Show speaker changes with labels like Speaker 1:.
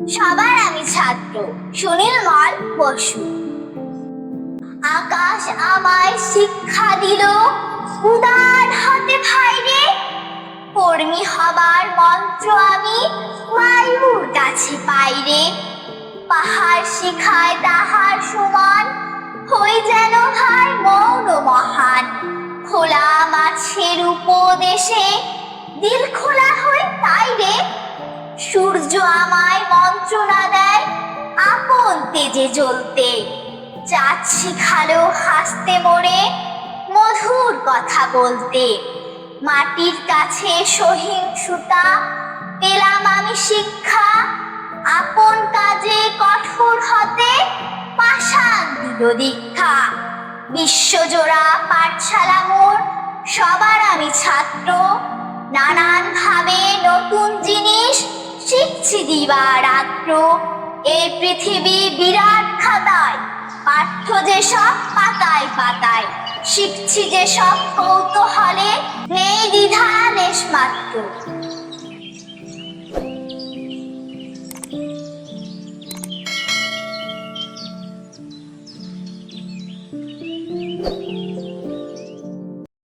Speaker 1: সবার আমি ছাত্র, সুনীল মল বসু। আকাশ আমায় শিক্ষা দিল, উদার হাতে ভাইরে। কর্মী হবার মন্ত্র আমি বায়ুর কাছে পাইরে পাহাড় শিখায় তাহার সমান, হই যেন ভাই মৌন মহান। খোলা মাছের উপদেশে, দিল খোলা হই তাই রে। সূর্য আমায় মন্ত্রণা দেয় আপন তেজে জ্বলতে। চাঁদ শিখালো হাসতে মোড়ে মধুর কথা বলতে। মাটির কাছে সহিংসুতা পেলাম আমি শিক্ষা। আপন কাজে কঠোর হতে পাষাণ দিল দীক্ষা। বিশ্বজোড়া পাঠশালা মোর, সবার আমি ছাত্র। শিখছি দিবা রাত্র। এই পৃথিবী বিরাট খাতায় পাঠ্য যে সব পাতায় পাতায়, শিখছি যে সব কৌতূহলে নেই দ্বিধা লেশ মাত্র